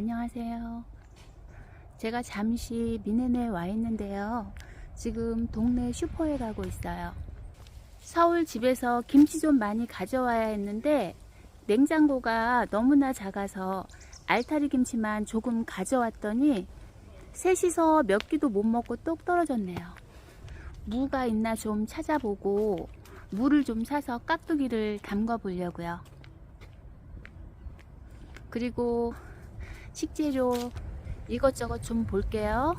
안녕하세요. 제가 잠시 미네네에 와 있는데요. 지금 동네 슈퍼에 가고 있어요. 서울 집에서 김치 좀 많이 가져와야 했는데 냉장고가 너무나 작아서 알타리 김치만 조금 가져왔더니 셋이서 몇 끼도 못 먹고 똑 떨어졌네요. 무가 있나 좀 찾아보고 무를 좀 사서 깍두기를 담가 보려고요. 그리고 식재료 이것저것 좀 볼게요.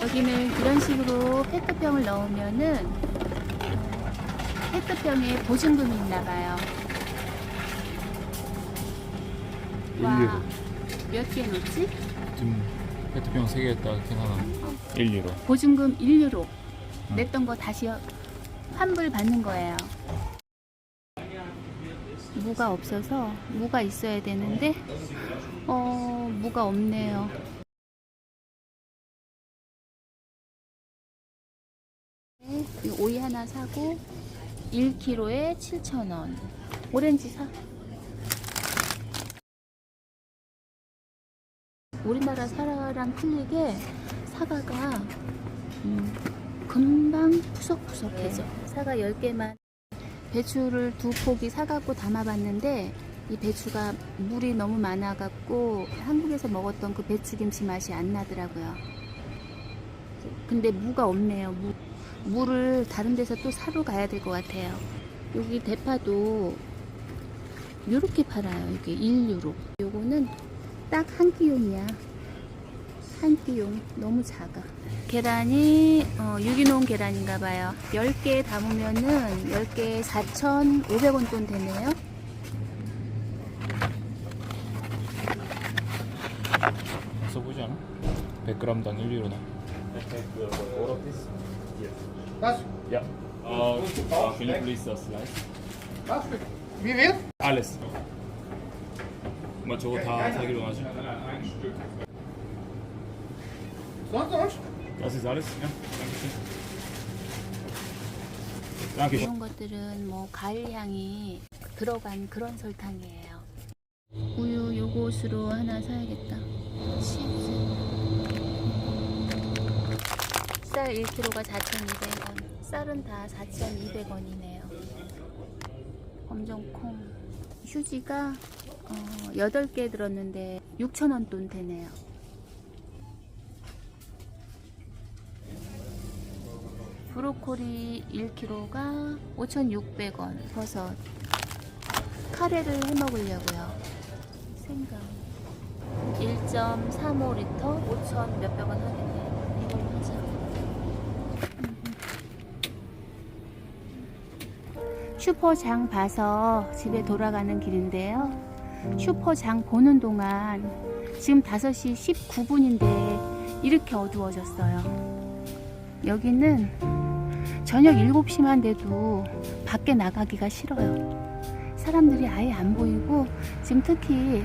여기는 이런 식으로 페트병을 넣으면은 페트병에 보증금이 있나 봐요. 와, 몇개 넣지? 지금 페트병 3개 딱 이렇게 하나 1유로 보증금 1유로 응. 냈던 거 다시 환불 받는 거예요. 무가 없어서 무가 있어야 되는데 어 무가 없네요. 오이 하나 사고 1kg에 7,000원. 오렌지 사. 우리나라 사과랑 틀리게 사과가 음, 금방 푸석푸석해져. 사과 10개만 배추를 두 포기 사갖고 담아봤는데 이 배추가 물이 너무 많아갖고 한국에서 먹었던 그 배추김치 맛이 안 나더라고요. 근데 무가 없네요. 무, 무를 다른 데서 또 사러 가야 될 것 같아요. 여기 대파도 이렇게 팔아요. 이게 1유로. 요거는 딱 한 끼용이야. 한 끼용. 너무 작아. 계란이 어, 유기농 계란인가 봐요. 10개 담으면은 10개 4,500원 돈 되네요. 써보지 않아? 100g당 1유로나 Das, Ja uh, uh, Can you please uh, slice? das. Wie viel? Alles 뭐 저거 다 사기로 하지? Das ist alles? Ja Danke 이런 것들은 뭐 과일 향이 들어간 그런 설탕이에요. 우유 요것으로 하나 사야겠다. 치즈. 쌀 1kg가 4,200원. 쌀은 다 4,200원이네요. 검정콩. 휴지가 어, 8개 들었는데 6,000원 돈 되네요. 브로콜리 1kg가 5,600원 버섯. 카레를 해 먹으려고요. 생강. 1.35리터 5천 몇백 원 하겠네. 이걸로 하자. 슈퍼장 봐서 집에 돌아가는 길인데요. 슈퍼장 보는 동안 지금 5시 19분인데 이렇게 어두워졌어요 여기는 저녁 7시만 돼도 밖에 나가기가 싫어요. 사람들이 아예 안 보이고 지금 특히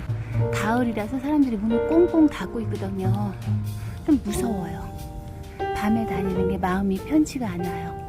가을이라서 사람들이 문을 꽁꽁 닫고 있거든요. 좀 무서워요. 밤에 다니는 게 마음이 편치가 않아요.